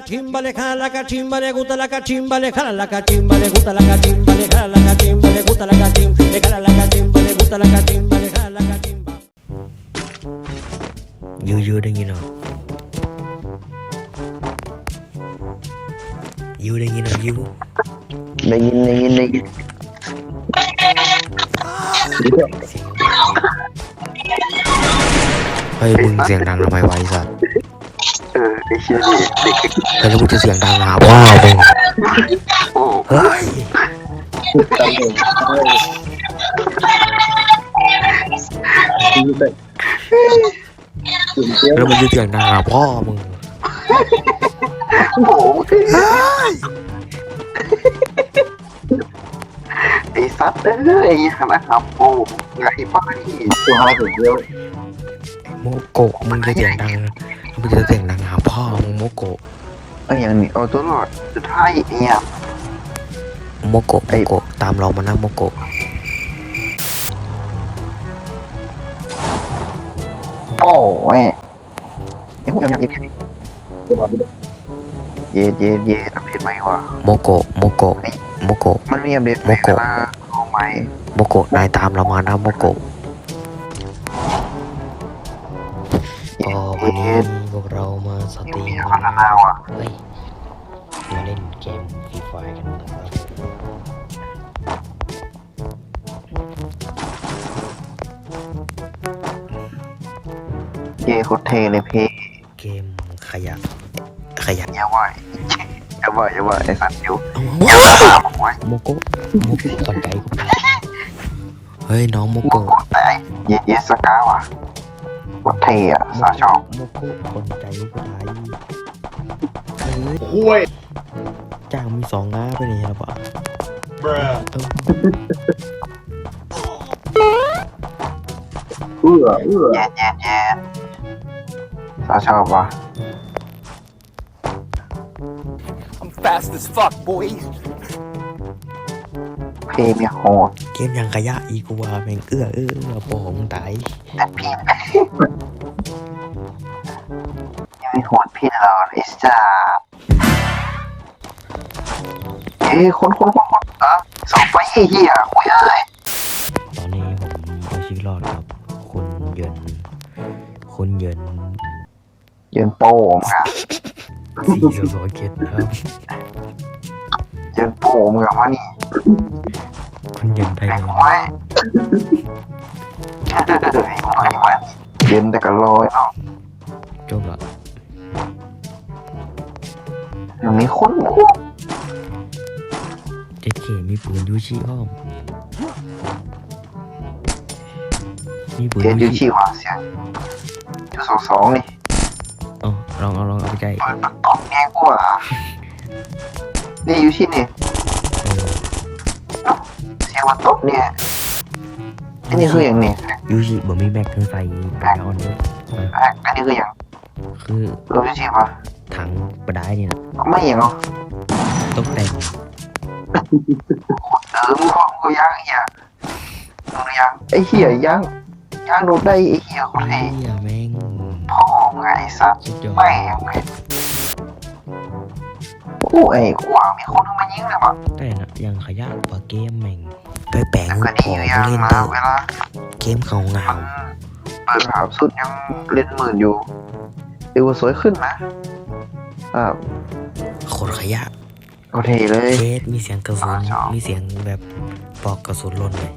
chimbale, jala la cachimba, le gusta la cachimba, le jala la cachimba, le gusta la cachimba, le jala la cachimba, le gusta la cachimba, le jala la cachimba, le gusta la cachimba, le jala la cachimba. ยูยูได้ยินเหรอยูได้ยินเหรอยูได้ยิน ได้ยินได้ยินเฮ้ยมึงเสียงดังทำไมวะไอ้สัตว์เออไอ้เชี่ยนี่เด็กเฮ้ยแล้วมึงจะเสียงดังหาพ่อมึงโอ้เฮ้ยแล้วมึงจะเสียงดังหาพ่อมึงโหไอ้สัตว์เอ้ยนะครับโอ้ไงป้านี่ตัวหาถึงเดียวโมโกะมึงจะเสียงดัง มึงจะเสียงดังหาพ่อมึงโมโกะไอ้อย่างนี้เอาตัวรอดสุดท้ายเนี่ยโมโกะโมโกะตามเรามานะโมโกะโอ้แม่ไอ้พวกยังยังเย็ดเย็ดเย็ดอัปเดตใหม่ว่ะโมโกะโมโกะโมโกะมันมีอัปเดตใหม่นะเอาใหม่โมโกะนายตามเรามานะโมโกะก็ วันนี้พวกเรามาสตรีมีมพัฒนาว่ะเฮ้ยมาเล่นเกมฟรีไฟกันนะครับเย่โคตรเทเลยพี่เกมขยะขยะอย่าว่าอย่าว่าอย่าว่าไอ้สัตว์อยู่เอาเอาตามไว้โมโกะโมโกะก่อนไกลกูเฮ้ยน้องโมโมโกะโกะแต่เย่เย่สกาว่ะ โคตรเทอะสาชอบโมโกะคนใจกูตายเฮ้ยจ้างมีสองง้าไปเลยครับอะเออเอื้อเอื้อเย็ดเย็ดเย็ดสาชอบว่ะ I'm fast as fuck, boy. เพลงเนี่ยโหด เกมยังขยะอีกว่าแม่งเอื้อเอื้อเอื้อปอมึงตายแต่พี่ยังไม่โหดพี่เราไอ้สัสเอ้ยคนคนคนคนอะสองไฟเหี้ยโอ้ยเอ้ยตอนนี้ผมเอาชีวิตรอดครับคุณเยินคุณเยินเยืนโป้งอะสี่สสเกตครับยืนโป้งมึงอะมานี่ คุณเหยินไทยไอ้แลนควายด์ไอ้ควายมันยืนแต่กันลอยเนาะจบละอย่างนี้คนคู่เจ็ดเคมีปืนยูชิอ้อมมีปืนเรียนยูยูชิชีวาเสียงจุดสองสองนี่อ๋อลองเอาลองเอาไปใกล้เปิดมันตอบแง่กว่านี่ยูชีนี่เออเสียง มันตบเนี่ยอันนี้คืออย่างนี้ยูชิบ่มีแม็กทั้งใส่ไปนอนเลยเอออะอันนี้คืออย่างคือรู้ยูชีวะถังประดายนี่นะไม่อย่างเนาะตกแต่งเออมึงของกูย่างไอ้เหี้ยมึงย่างไอ้เหี้ยย่างย่างโดนได้ไอ้เหี้ยคนไอ้ไอ้เหี้ยแม่งพ่อมึงไอ้สัตว์สุดยอดแม่งไงโอ้ไอ้กูว่ามีคนนึงมายิงเลยว่ะแต่นะยังขยะกว่าเกมแม่ง ไปแปลงก็ขดีองอยู่ยังเล่นมาเตอร์เวลาเกมเขาเงาเปิดภาพสุดยังเล่นหมื่นอยู่ดูว่าสวยขึ้นนะอ่าโคตรขยะโอเคเลยเคสมีเสียงกระสุนชอบมีเสียงแบบปลอกกระสุนหล่นเลย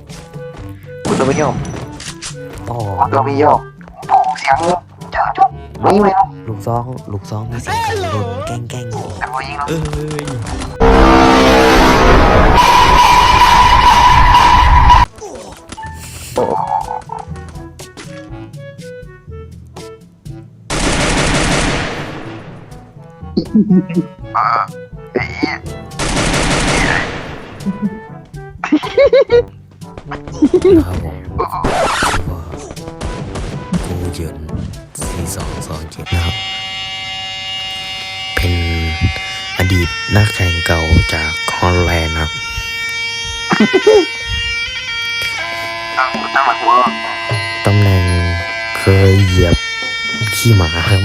กูจะไม่ยอมอ๋อกูจะไม่ยอมผมเสียงเจอจุ๊บไม่ไม่ต้องลูกซองลูกซองมีเสียงกระสุนแกล้งแกล้งแต่พอยิงแล้วเอ้ย เออไอ้เหี้ยครับผมก็กูเยินสี่สองสองเจ็ดนะครับ เป็นอดีตนักแข่งเก่าจากฮอลแลนด์ครับตั้งตั้งหลักหัวตำแหน่งเคยเหยียบขี้หมาครับ